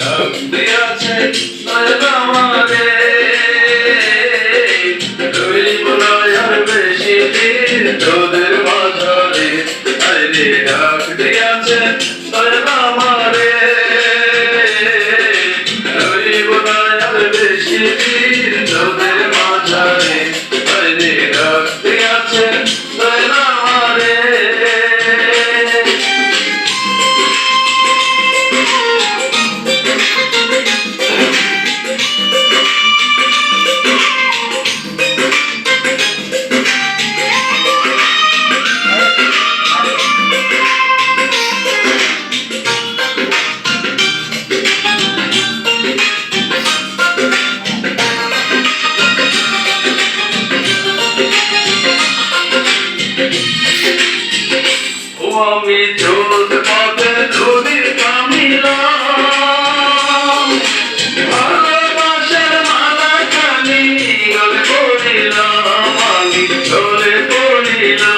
Dağ diyace, dağ mare আমি চোদ পথে ধরি কামিলাম ভালোবাসার মালা কালি গল করিলাম আমি চলে পড়িলাম।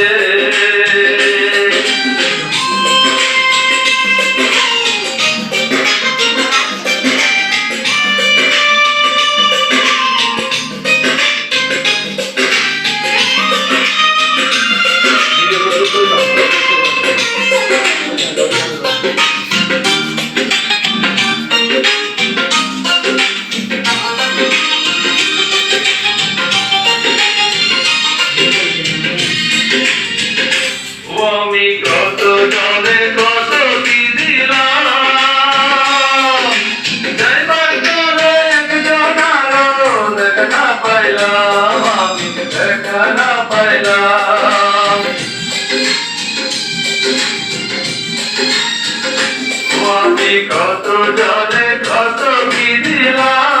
ঠিকানা পাইলাম। আমি কত জলে কত কি দিলাম।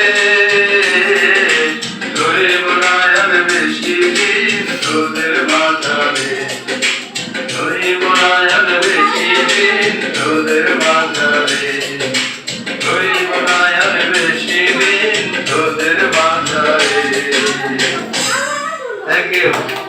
没有